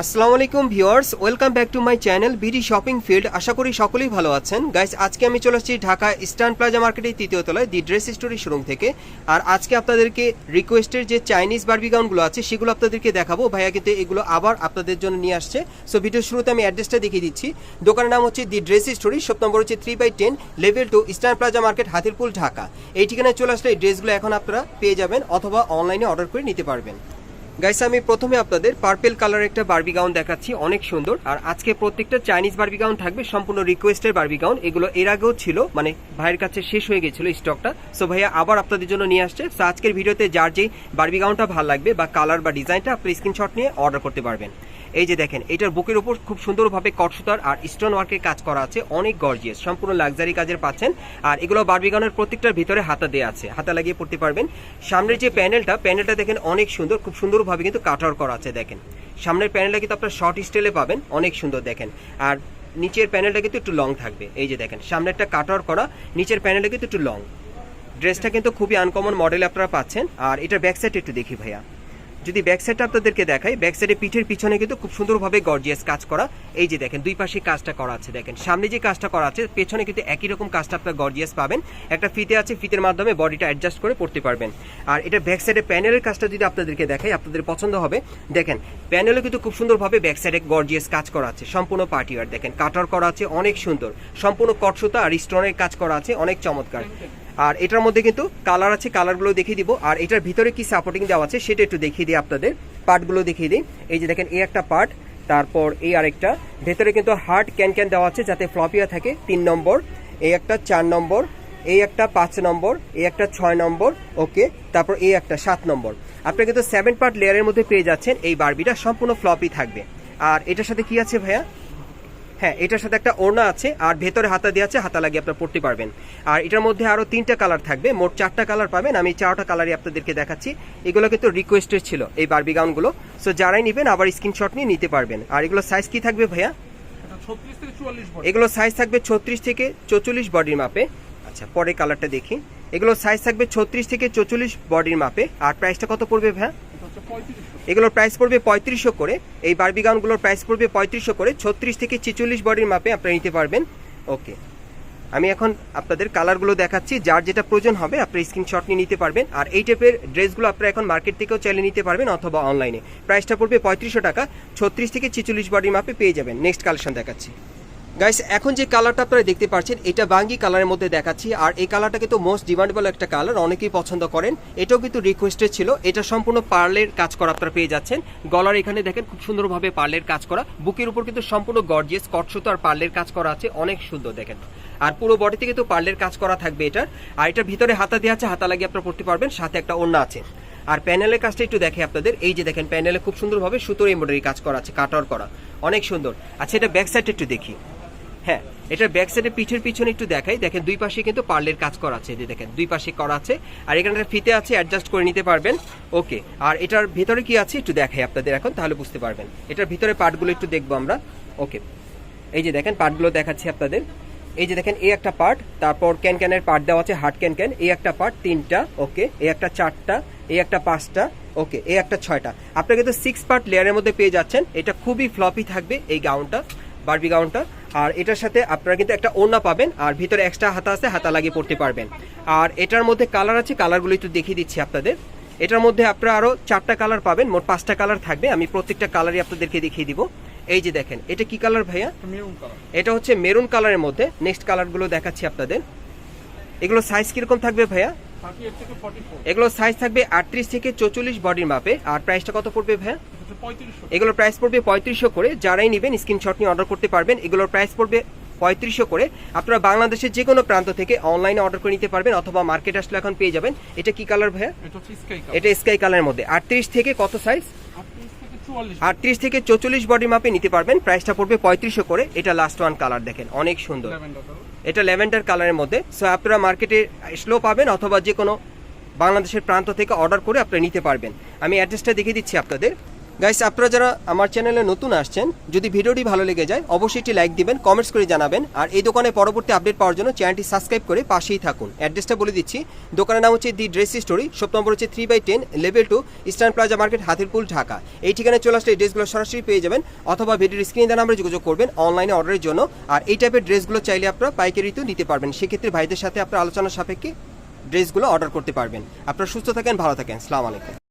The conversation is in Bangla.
আসসালামু আলাইকুম viewers, welcome back to my channel BD shopping field. আশা করি সকলেই ভালো আছেন। গাইস, আজকে আমি চলে আসছি ঢাকা ইস্টার্ন প্লাজা মার্কেটের তৃতীয় তলায়, দি ড্রেস স্টোরি শোরুম থেকে। আর আজকে আপনাদেরকে রিকোয়েস্টের যে চাইনিজ বারবি গাউনগুলো আছে, সেগুলো আপনাদেরকে দেখাবো। ভাইয়া কিন্তু এগুলো আবার আপনাদের জন্য নিয়ে আসছে। সো ভিডিওর শুরুতে আমি অ্যাড্রেসটা দেখিয়ে দিচ্ছি। দোকানের নাম হচ্ছে the dress story shop number হচ্ছে three by ten level two Eastern Plaza market, Hatirpul, Dhaka. এই ঠিকানায় চলে আসলে এই ড্রেসগুলো এখন আপনারা পেয়ে যাবেন অথবা অনলাইনে অর্ডার করে নিতে পারবেন। গাইস আমি প্রথমে আপনাদের পার্পেল কালার একটা বার্বি গাউন দেখাচ্ছি, অনেক সুন্দর। আর আজকে প্রত্যেকটা চাইনিজ বার্বি গাউন থাকবে, সম্পূর্ণ রিকোয়েস্টের বার্বি গাউন এগুলো এর আগেও ছিল মানে ভাইয়ের কাছে শেষ হয়ে গেছিল স্টকটা সো ভাইয়া আবার আপনাদের জন্য নিয়ে আসছে। আজকের ভিডিওতে যার যে বার্বি গাউনটা ভালো লাগবে বা কালার বা ডিজাইনটা আপনি স্ক্রিনশট নিয়ে অর্ডার করতে পারবেন। এই যে দেখেন, এটার বুকের উপর খুব সুন্দরভাবে কটসুতার আর স্টোন ওয়ার্কের কাজ করা আছে, অনেক গর্জিয়াস সম্পূর্ণ লাক্সারি কাজের পাচ্ছেন। আর এগুলো বারবি গাউনের প্রত্যেকটার ভিতরে হাতা দেওয়া আছে, হাতা লাগিয়ে পড়তে পারবেন। সামনের যে প্যানেলটা প্যানেলটা দেখেন অনেক সুন্দর, খুব সুন্দরভাবে কিন্তু কাটার করা আছে, দেখেন। সামনের প্যানেলটা কিন্তু আপনার শর্ট স্টাইলে পাবেন, অনেক সুন্দর, দেখেন। আর নিচের প্যানেলটা কিন্তু একটু লং থাকবে, এই যে দেখেন, সামনেরটা কাটার করা, নিচের প্যানেলটা কিন্তু একটু লং ড্রেসটা কিন্তু খুবই আনকমন মডেল আপনারা পাচ্ছেন, আর এটার ব্যাক সাইড একটু দেখি ভাইয়া। যদি ব্যাক সাইডটা আপনাদেরকে দেখাই ব্যাক সাইডে পিঠের পিছনে কিন্তু খুব সুন্দরভাবে গর্জিয়াস কাজ করা। এই যে দেখেন, দুই পাশে কাজটা করা আছে, দেখেন। সামনে যে কাজটা করা আছে, পেছনে কিন্তু একই রকম কাজটা আপনার গর্জিয়াস পাবেন। একটা ফিতে আছে, ফিতের মাধ্যমে বডিটা অ্যাডজাস্ট করে পড়তে পারবেন। আর এটা ব্যাক সাইডে প্যানেলের কাজটা যদি আপনাদেরকে দেখাই, আপনাদের পছন্দ হবে। দেখেন প্যানেলে কিন্তু খুব সুন্দরভাবে ব্যাক সাইডে গর্জিয়াস কাজ করা আছে। সম্পূর্ণ পার্টি ওয়ার দেখেন। কাটার করা আছে, অনেক সুন্দর। সম্পূর্ণ কটসুতা আর স্টোনের কাজ করা আছে, অনেক চমৎকার। আর এটার মধ্যে কিন্তু কালার আছে কালারগুলো দেখিয়ে দিব। আর এটার ভিতরে কি সাপোর্টিং দেওয়া আছে সেটা একটু দেখিয়ে দিই আপনাদের। পার্টগুলো দেখিয়ে দিই। এই যে দেখেন, এই একটা পার্ট তারপর এই আরেকটা। ভেতরে কিন্তু হার্ড ক্যান ক্যান দেওয়া আছে যাতে ফ্লপিয়া থাকে। তিন নম্বর, এই একটা চার নম্বর, এই একটা পাঁচ নম্বর, এই একটা ছয় নম্বর ওকে তারপর এই একটা সাত নম্বর। আপনি কিন্তু সেভেন পার্ট লেয়ারের মধ্যে পেয়ে যাচ্ছেন, এই বারবিটা সম্পূর্ণ ফ্লপি থাকবে। আর এটার সাথে কি আছে ভাইয়া? হ্যাঁ এটার সাথে একটা ওড়না আছে আর ভেতরে হাতা দিয়ে আছে হাতা লাগিয়ে আপনারা পড়তে পারবেন। আর এটার মধ্যে আরও তিনটা কালার থাকবে মোট চারটা কালার পাবেন। আমি চারটা কালারই আপনাদেরকে দেখাচ্ছি। এগুলো কিন্তু রিকোয়েস্টেড ছিল এই বার্বি গাউনগুলো সো যারাই নেবেন আবার স্ক্রিনশট নিয়ে নিতে পারবেন। আর এগুলো সাইজ কি থাকবে ভাইয়া? এটা 36 থেকে 44 বডি এগুলো সাইজ থাকবে ছত্রিশ থেকে চৌচল্লিশ বডির মাপে। আচ্ছা পরে কালারটা দেখি। এগুলো সাইজ থাকবে ছত্রিশ থেকে চৌচল্লিশ বডির মাপে। আর প্রাইসটা কত পড়বে ভাইয়া? এটা হচ্ছে 35 এগুলোর প্রাইস পড়বে পঁয়ত্রিশশো করে। এই বার্বি গাউনগুলোর প্রাইস পড়বে পঁয়ত্রিশশো করে। ছত্রিশ থেকে ছেচল্লিশ বডির মাপে আপনারা নিতে পারবেন। ওকে আমি এখন আপনাদের কালারগুলো দেখাচ্ছি। যার যেটা প্রয়োজন হবে আপনি স্ক্রিনশট নিয়ে নিতে পারবেন। আর এই টাইপের ড্রেসগুলো আপনারা এখন মার্কেট থেকেও চাইলে নিতে পারবেন অথবা অনলাইনে প্রাইসটা পড়বে পঁয়ত্রিশশো টাকা। ছত্রিশ থেকে ছেচল্লিশ বডির মাপে পেয়ে যাবেন। নেক্সট কালেকশন দেখাচ্ছি। গাইস এখন যে কালারটা আপনারা দেখতে পাচ্ছেন, এটা বাঙ্গি কালারের মধ্যে দেখাচ্ছি। আর এই কালারটা কিন্তু মোস্ট ডিমান্ডেবল একটা কালার অনেকেই পছন্দ করেন। এটাও কিন্তু রিকোয়েস্টেড ছিল। এটা সম্পূর্ণ পার্লের কাজ করা আপনারা পেয়ে যাচ্ছেন। গলার এখানে দেখেন খুব সুন্দরভাবে পার্লের কাজ করা। বুকের উপর কিন্তু সম্পূর্ণ গর্জিয়াস কটসুতো আর পার্লের কাজ করা আছে। অনেক সুন্দর, দেখেন। আর পুরো বডিতে কিন্তু পার্লের কাজ করা থাকবে এটার। আর এটার ভিতরে হাতা দেওয়া আছে, হাতা লাগিয়ে আপনারা পড়তে পারবেন। সাথে একটা ওড়না আছে। আর প্যানেলের কাজটা একটু দেখে আপনাদের। এই যে দেখেন, প্যানেলে খুব সুন্দরভাবে সুতোর এমব্রয়ডারি কাজ করা আছে কাটার করা। অনেক সুন্দর। আচ্ছা এটা ব্যাক সাইড একটু দেখি। হ্যাঁ এটার ব্যাক সাইডে পিঠের পিছনে একটু দেখাই। দেখেন, দুই পাশে কিন্তু পার্লের কাজ করা আছে যে দেখেন, দুই পাশে করা আছে। আর এখানে একটা ফিতে আছে অ্যাডজাস্ট করে নিতে পারবেন। ওকে আর এটার ভিতরে কি আছে একটু দেখাই আপনাদের এখন, তাহলে বুঝতে পারবেন। এটার ভিতরে পার্টগুলো একটু দেখব আমরা। ওকে এই যে দেখেন, পার্টগুলো দেখাচ্ছি আপনাদের। এই যে দেখেন, এই একটা পার্ট, তারপর ক্যান ক্যানের পার্ট দেওয়া আছে, হার্ড ক্যান ক্যান। এই একটা পার্ট, তিনটা ওকে এই একটা চারটা, এই একটা পাঁচটা ওকে এই একটা ছয়টা। আপনারা কিন্তু সিক্স পার্ট লেয়ারের মধ্যে পেয়ে যাচ্ছেন। এটা খুবই ফ্লপি থাকবে এই গাউনটা বারবি গাউনটা আর এটার সাথে আপনারা কিন্তু একটা ওড়না পাবেন আর ভিতরে এক্সট্রা হাতা আছে হাতা লাগিয়ে পড়তে পারবেন। আর এটার মধ্যে কালার আছে কালারগুলো একটু দেখিয়ে দিচ্ছি আপনাদের। এটার মধ্যে আপনারা আরও চারটা কালার পাবেন মোট পাঁচটা কালার থাকবে। আমি প্রত্যেকটা কালারই আপনাদেরকে দেখিয়ে দিব। এই যে দেখেন এটা কি কালার ভাইয়া? এটা হচ্ছে মেরুন কালারের মধ্যে। নেক্সট কালারগুলো দেখাচ্ছি আপনাদের। এগুলো সাইজ কীরকম থাকবে ভাইয়া? 38 থেকে 44 এগুলো সাইজ থাকবে আটত্রিশ থেকে চৌচল্লিশ বডির মাপে আর প্রাইসটা কত পড়বে ভাইয়া? এটা হচ্ছে 35 এগুলোর প্রাইস পড়বে পঁয়ত্রিশশো করে। যারাই নেবেন স্ক্রিনশট নিয়ে অর্ডার করতে পারবেন। এগুলোর প্রাইস পড়বে পঁয়ত্রিশশো করে। আপনারা বাংলাদেশের যে কোনো প্রান্ত থেকে অনলাইনে অর্ডার করে নিতে পারবেন অথবা মার্কেট আসলে এখন পেয়ে যাবেন। এটা কি কালার ভাইয়া? এটা স্কাই কালারের মধ্যে। আটত্রিশ থেকে কত সাইজ 38 থেকে 44 আটত্রিশ থেকে চৌচল্লিশ বডি মাপে নিতে পারবেন। প্রাইসটা পড়বে পঁয়ত্রিশশো করে। এটা লাস্ট ওয়ান কালার দেখেন। অনেক সুন্দর। এটা ল্যাভেন্ডার কালারের মধ্যে। সো আপনারা মার্কেটে স্লো পাবেন অথবা যে কোনো বাংলাদেশের প্রান্ত থেকে অর্ডার করে আপনারা নিতে পারবেন। আমি অ্যাড্রেসটা দেখিয়ে দিচ্ছি আপনাদের। গাইস আপনারা যারা আমার চ্যানেলে নতুন আসছেন, যদি ভিডিওটি ভালো লেগে যায়, অবশ্যই একটি লাইক দিবেন কমেন্টস করে জানাবেন, আর এই দোকানে পরবর্তী আপডেট পাওয়ার জন্য চ্যানেলটি সাবস্ক্রাইব করে পাশেই থাকুন। অ্যাড্রেসটা বলে দিচ্ছি, দোকানের নাম হচ্ছে the dress story shop number হচ্ছে three by ten level two Eastern Plaza market Hatirpul, Dhaka. এই ঠিকানায় চলে আসলে ড্রেসগুলো সরাসরি পেয়ে যাবেন, অথবা ভিডিওর স্ক্রিনে দেওয়া নাম্বারে যোগাযোগ করবেন অনলাইনে অর্ডারের জন্য। আর এই টাইপের ড্রেসগুলো চাইলে আপনারা পাইকারিতেও নিতে পারবেন। সেক্ষেত্রে ভাইদের সাথে আপনার আলোচনা সাপেক্ষে ড্রেসগুলো অর্ডার করতে পারবেন। আপনারা সুস্থ থাকেন, ভালো থাকেন। সালাম আলাইকুম।